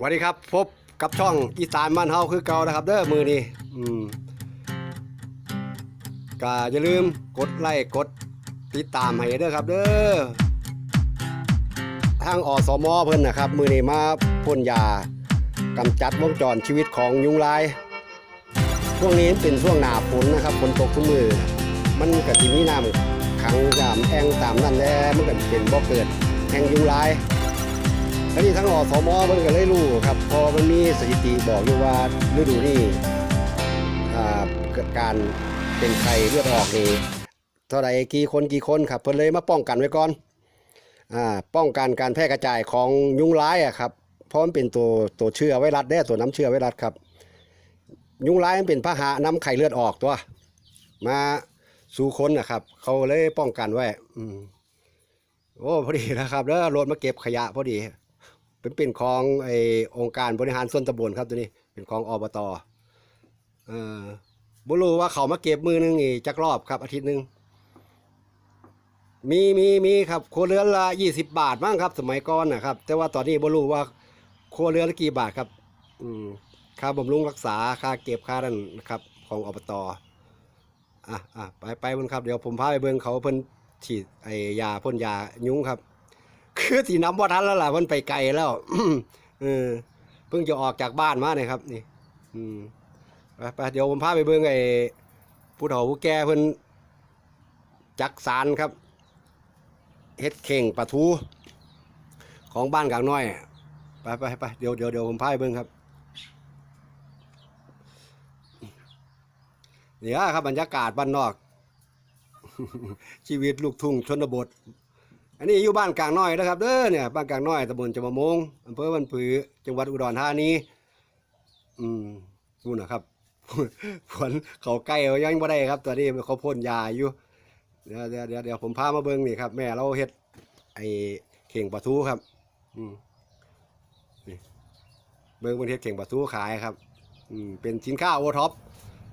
สวัสดีครับพบกับช่องอีสานบ้านเฮาคือเก่านะครับ เด้อมือนี้อืมก็อย่าลืมกดไลค์กดติดตามให้เด้อครับ เด้อทางอสมเพิ่นนะครับ มือนี้มาพ่นยากำจัดวงจรชีวิตของยุงลายช่วงนี้เป็นช่วงหนาฝนนะครับฝนตกทุกมือ มันก็สิมีน้ำขังยามแองตามนั่นแหละมันก็เป็นบ่อเกิดแห่งยุงลาย ทีนี้ทั้งอสมมันก็เลยรู้ครับ พอมันมีสถิติบอกอยู่ว่าฤดูนี้อ่เกิดการเป็นไข้เลือดออกนี่เท่าไรกี่คนกี่คนครับเพิ่นเลยมาป้องกันไว้ก่อนอ่าป้องกันการแพร่กระจายของยุงร้ายอะครับเพราะมันเป็นตัวตัวเชื้อไวรัสแน่ตัวน้ำเชื้อไวรัสครับ ยุงร้ายมันเป็นพาหะนำไข้เลือดออกตัว มาสู่คนนะครับ เขาเลยป้องกันไว้ อืมโอ้พอดีนะครับแล้วรถมาเก็บขยะพอดี เป็นเป็นของไอองค์การบริหารส่วนตำบลครับตัวนี้เป็นของอบตเอ่อบุรู้ว่าเขามาเก็บมือหนึงนี่จักรอบครับอาทิตย์หนึ่งมีมีมีครับครัวเรือนละยี่สิบบาทมั้งครับ สมัยก่อนนะครับ แต่ว่าตอนนี้บุรู้ว่าครัวเรือนละกี่บาทครับ อืมค่าบำรุงรักษาค่าเก็บค่านั่นนะครับ ของอบตอะอะไปไปบนครับ เดี๋ยวผมพาไปเบิ่งเขาเพิ่นฉีดไอยาพ่นยายุ้งครับ คือที่น้ำว่าทันแล้วล่ะมันไปไกลแล้วเออเพิ่งจะออกจากบ้านมาเนี่ยครับ นี่ อืมไปไปเดี๋ยวผมพาไปเบิ่งไอ้ผู้เฒ่าผู้แก่เพิ่นจักสารครับเฮ็ดเข่งปลาทู ของบ้านกลางน้อยไปไปไปเดี๋ยวเดี๋ยวเดี๋ยวผมพาไปเบิ่งครับเนี่ยครับบรรยากาศบ้านนอก ชีวิตลูกทุ่งชนบท อันนี้อยู่บ้านกลางน้อยนะครับเด้อเนี่ยบ้านกลางน้อยตำบลจมะมงอำเภอบันผือจังหวัดอุดรธานีอืมดูนะครับฝนเขาใกล้ยังบ่ได้ครับตอนนี้เขาพ่นยาอยู่เดี๋ยวเดี๋ยวเดี๋ยวผมพามาเบิ่งนี่ครับ แม่เราเฮ็ดไอ้เข่งปลาทูครับอืมนี่เบิ่งบนเฮ็ดเข่งปลาทูขายครับ อืมเป็นสินค้าโอท็อป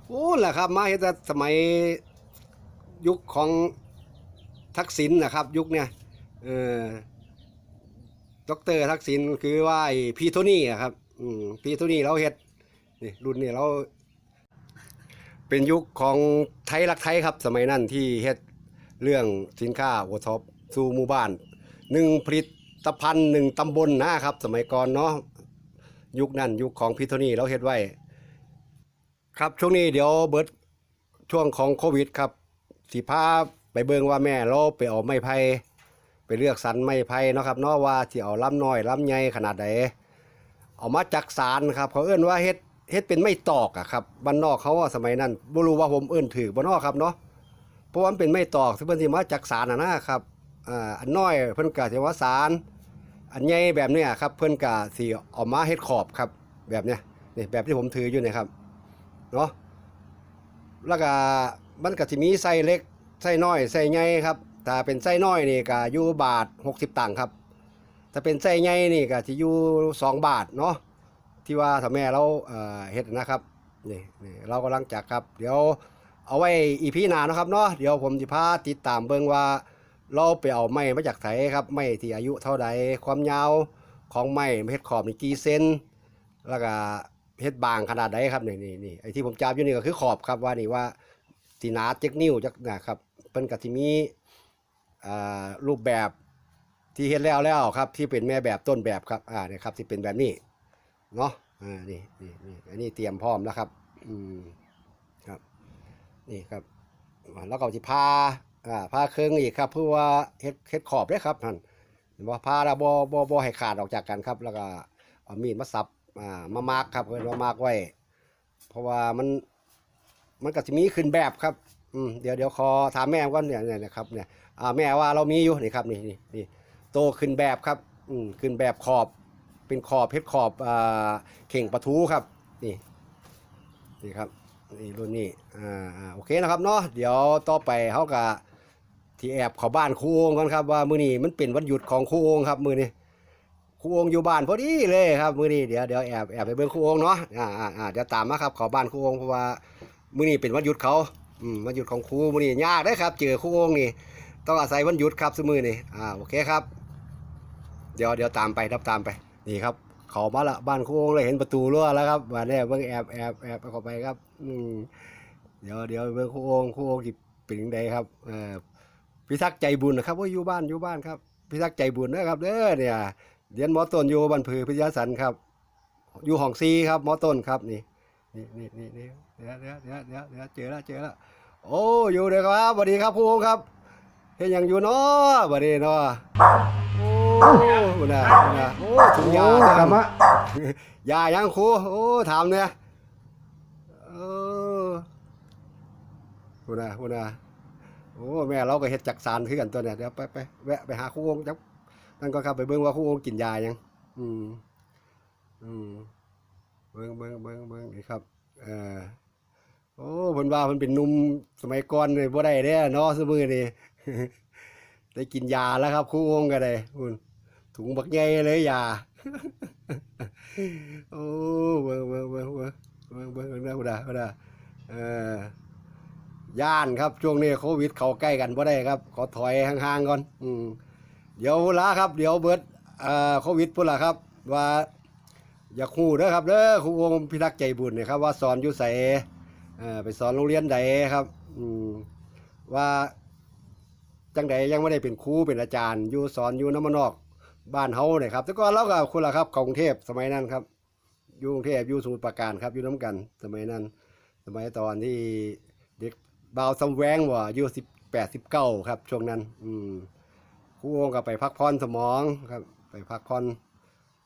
โอ้แหละครับ มาเฮ็ดแต่สมัยยุคของทักษิณนะครับ ยุคเนี่ย เออดอกเตอรทักษิณคือว่าไอ้พีโทนี่อะครับ อืมพีโทนี่เราเฮ็ดนี่รุ่นนี้เรา เป็นยุคของไทยรักไทยครับ สมัยนั้นที่เฮ็ดเรื่องสินค้าโอท็อปสู่หมู่บ้านหนึ่งผลิตภัณฑ์หนึ่งตำบลนะครับ สมัยก่อนเนาะยุคนั้นยุคของพีโทนี่เราเฮ็ดไว้ ครับช่วงนี้เดี๋ยวเบิร์ดช่วงของโควิดครับสิพาไปเบิงว่าแม่เราไปเอาไม้ไผ่ ไปเลือกสรรไม้ไผ่เนาะครับเนาะว่าที่เอาลำน้อยลำใหญ่ขนาดใดเอามาจากสารครับเขาเอื้นว่าเฮ็ดเฮ็ดเป็นไม้ตอกอะครับบ้านนอกเขาว่าสมัยนั้นบ่รู้ว่าผมเอื้นถือบ่เนอกครับเนาะเพราะว่ามันเป็นไม้ตอกซึ่เพิ่นสิมาจากสารน่ะนะครับอ่าอันน้อยเพิ่นก็สิว่าสารอันใหญ่แบบเนี้ยครับเพิ่นก็สิเอามาเฮ็ดขอบครับ แบบเนี้ยนี่แบบที่ผมถืออยู่เนี่ยครับเนาะแล้วก็มันก็สิมีไส้เล็กไส้น้อยไส้ใหญ่ครับ ถ้าเป็นไส้น้อยนี่ก็อยู่บาท 60 ตังค์ครับ ถ้าเป็นไส้ใหญ่นี่ก็จะอยู่2บาทเนาะที่ว่าถ้าแม่เราเอ่อเฮ็ดนะครับนี่นี่เรากำลังจักครับ เดี๋ยวเอาไว้อีพีหน้านะครับเนาะเดี๋ยวผมจะพาติดตามเบิ่งว่า เราไปเอาไม้มาจากไสครับไม้ที่อายุเท่าใดความยาวของไม้เฮ็ดขอบนี่กี่เซนแล้วก็เฮ็ดบางขนาดใดครับนี่นี่นี่ไอ้ที่ผมจับอยู่นี่ก็คือขอบครับว่านี่ว่าสีนาเจ็กนิ้วจักนะครับเพิ่นก็สิมี รูปแบบที่เห็นแล้วแล้วครับ ที่เป็นแม่แบบต้นแบบครับอ่าเนี่ยครับที่เป็นแบบนี้เนาะอ่านี่นี่นี่อันนี้เตรียมพร้อมแล้วครับอืมครับนี่ครับแล้วก็จะพาอ่าพาเครื่องอีกครับ เพื่อว่าเฮ็ดเฮ็ดขอบด้วยครับท่านเห็นบ่พาแล้วบ่บ่บ่ให้ขาดออกจากกันครับ แล้วก็เอามีดมาสับอ่ามามาร์กครับเพื่อนว่ามาร์กไว้ เพราะว่ามันมันก็จะมีขึ้นแบบครับ อืมเดี๋ยวเดี๋ยวขอถามแม่ก่อนเนี่ยเนี่ยนะครับเนี่ยอ่าแม่ว่าเรามีอยู่นี่ครับนี่นี่นี่โตขึ้นแบบครับอืมขึ้นแบบขอบเป็นขอบเพชรขอบอ่าเข่งปะทูครับนี่นี่ครับนี่รุ่นนี้อ่าอ่าโอเคนะครับเนาะเดี๋ยวต่อไปเขาก็ที่แอบเขอบ้านครูองกันครับว่ามื้อนี้มันเป็นวันหยุดของครูองครับมื้อนี้ครูองอยู่บ้านพอดีเลยครับมื้อนี้เดี๋ยวเดี๋ยวแอบแอบไปเบิ่งครูองเนาะอ่าอ่าอ่าเดี๋ยวตามมาครับเขอบ้านครูองเพราะว่ามื้อนี้เป็นวันหยุดเขา อืมวันหยุดของครูมื้อนี้ยากเด้อครับ เจอครูโองนี่ต้องอาศัยวันหยุดครับสมือนี่อ่าโอเคครับ เดี๋ยวเดี๋ยวตามไปรับตามไปนี่ครับ เขเขามาละบ้านครูองเลยเห็นประตูรั้วแล้วครับว่าเนี่ยเบิ่งแอบแอบแอบเข้าไปครับ อืมเดี๋ยวเดี๋ยวเบิ่งครูองครูองสิเป็นจังไดครับเอ่อพิทักษ์ใจบุญนะครับว่าอยู่บ้านอยู่บ้านครับ พิทักษ์ใจบุญนะครับเด้อเนี่ยเรียนหมอต้นอยู่บ้านผือพิทยาสันครับ อยู่ห้องซีครับหมอต้นครับนี่ นี่นี่นี่นี่เดี๋ยวเดี๋ยวเดี๋ยวเดี๋ยวเดี๋ยวเจอแล้วเจอแล้วโอ้อยู่เลยครับสวัสดีครับครูโองครับเฮ็ดหยังอยู่เนาะสวัสดีเนาะโอ้บุญนะบุญนะโอ้ถุงยาโอ้คกรัลับบมายายังครูโอ้ถามเนี่ยเออพูดนะพูดนะโอ้แม่เราก็เฮ็ดจักสารคือกันตัวเนี่ยเดี๋ยวไปไปแวะไปหาครูองค์จักนั่นก็ครับไปเบิ่งว่าครูองค์กินยายังอืมอืม เบิ่งเบิ่งเบิ่งเบิ่งนี่ครับเออโอ้เพิ่นว่าเพิ่นเป็นหนุ่มสมัยก่อนเลยบ่ได้เด้เนาะซุมื้อนี้ได้กินยาแล้วครับครูองค์ก็ได้คุณถุงบักใหญ่เลยยาโอ้เบิ่งเบิ่งเบิ่งเบิ่งเบิ่งเบิ่งเบิ่งนะพุ่นน่ะพุ่นน่ะเออย่านครับช่วงนี้โควิดเข้าใกล้กันบ่ได้ครับ ขอถอยห่างๆก่อนอืมเดี๋ยวละครับ เดี๋ยวเบิดเอ่อโควิดพุ่นล่ะครับ ว่า อยากฮู้เด้อครับเด้อครูวงพิทักษ์ใจบุญเนี่ยครับว่าสอนอยู่ไสเอ่อไปสอนโรงเรียนใดครับอืว่าจังใดยังไม่ได้เป็นครูเป็นอาจารย์อยู่สอนอยู่น้ำมันนอกบ้านเฮาเนี่ยครับแต่ก่อนเราก็คุณล่ะครับกรุงเทพสมัยนั้นครับอยู่กรุงเทพอยู่สมุทรปราการครับอยู่น้ำกัน สมัยนั้น สมัยตอนที่เด็กบ่าวสำแวงว่าอายุสิบแปดสิบเก้าครับช่วงนั้น อืมครูโองก็ไปพักผ่อนสมองครับ ไปพักผ่อน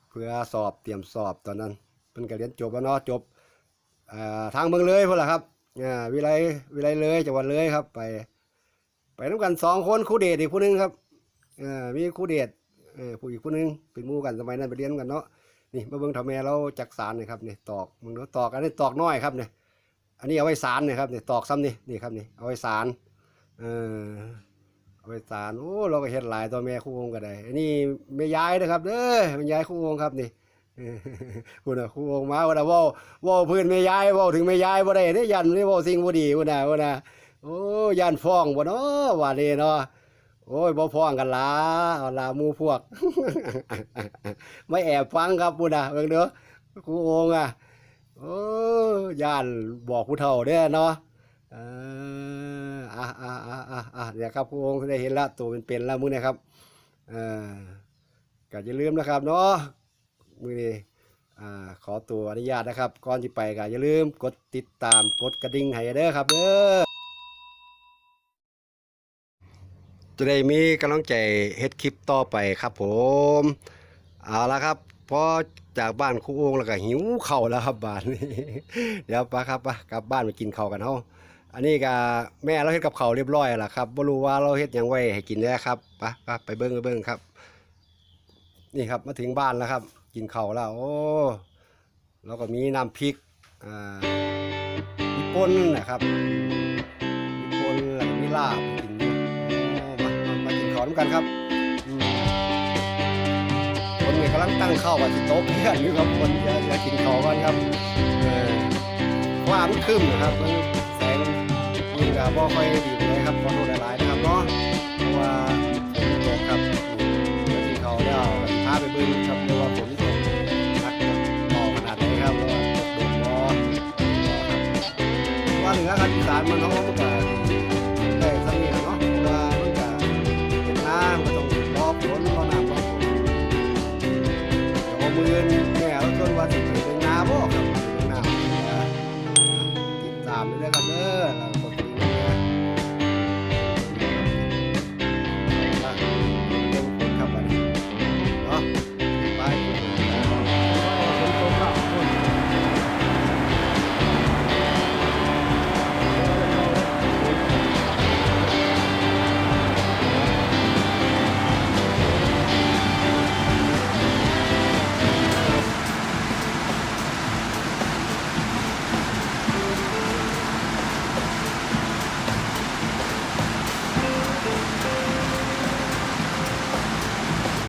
เพื่อสอบเตรียมสอบตอนนั้นเพิ่นก็เรียนจบแล้วเนาะจบทางเมืองเลยพ่นล่ะครับวิไลวิไลเลยจังหวัดเลยครับ ไป ไปน้ำกันสองคนครูเดชอีกผู้หนึงครับมีครูเดชเออผู้อีกผู้หนึงเป็นมู่กันสมัยนั้นไปเรียนกันเนาะนี่มาเบิ่งทำแม่เราจักสารนี่ครับนี่ตอกมึงดูตอกอันนี้ตอกน้อยครับเนี่ยอันนี้เอาไว้สารนี่ครับนี่ตอกซ้ำนี่นี่ครับนี่เอาไว้สารเออ ไว้สารโอ้เราก็เฮ็ดหลายตัวแม่คู่วงก็ได้อันนี้แม่ยายนะครับเด้อแม่ยายคู่วงครับนี่คุณน่ะคู่วงมาว่าน่ะว้าว้าพื้นแม่ยายว้าถึงแม่ยายบ่ได้เด้ยันนี่ว้าสิ่งบ่ดีพุ่นน่ะพุ่นน่ะโอ้ยันฟ้องบ่เนาะว่านี่เนาะโอ้ยบ่พ้องกันละเอาละหมู่พวก ไม่แอบฟังครับพุ่นน่ะเบิ่งเด้อครูโองอะโอ้ย่านบอกผู้เฒ่าเด้อเนาะเออ อะอะอะอะอะเดี๋ยวครับครูโองได้เห็นละตัวเป็นๆแล้วมื้อนี้ครับเออก็อย่าลืมนะครับเนาะมือนี้อ่าขอตัวอนุญาตนะครับ ก่อนที่ไปก็อย่าลืมกดติดตามกดกระดิ่งให้เด้อครับเด้อจะได้มีกำลังใจเฮ็ดคลิปต่อไปครับผม เอาละครับพอจากบ้านครูโองแล้วก็หิวเข้าแล้วครับบ้านนี้ เดี๋ยวไปครับไปกลับบ้านไปกินข้าวกันเฮา อันนี้ก็แม่เราเฮ็ดกับข้าเรียบร้อยแล้วครับบ่รู้ว่าเราเฮ็ดหยังไว้ให้กินแน่ครับไปไปไปเบิ่งไปเบิ่งครับ นี่ครับมาถึงบ้านแล้วครับ กินเขาแล้วโอ้แล้วก็มีน้ำพริกอ่ามีป่นนะครับมีป่นแล้วก็มีลาบกินโอ้มามามากินข้าด้วยกันครับอืมคนนี่กำลังตั้งข้าวว่าที่โต๊ะเพื่อนอยู่ครับคนจะจะกินข้ากันครับเออความนครึ้มนะครับ ก็บ่ค่อยดีเลยครับขอโทษหลายๆนะครับเนาะเพราะว่าฝนตกครับอืมเดี๋ยวกินข้าวแล้วก็สิพาไปเบิ่งครับเรียกว่าฝนตกหนักต่อขนาดไหนครับว่าตกดกบ่บ่ครับว่าเหนือครับอีสานมันเนามันก็ได้สำเนียงเนาะเพราะว่ามันก็เป็นน้ำก็ต้องรอฝนรอน้ำรอฝนเดี๋ยวมือนี่แม่เราชวนว่าสิไปเป็นนาบ่ครับเป็นนาติดตามเรื่อยกันเด้อ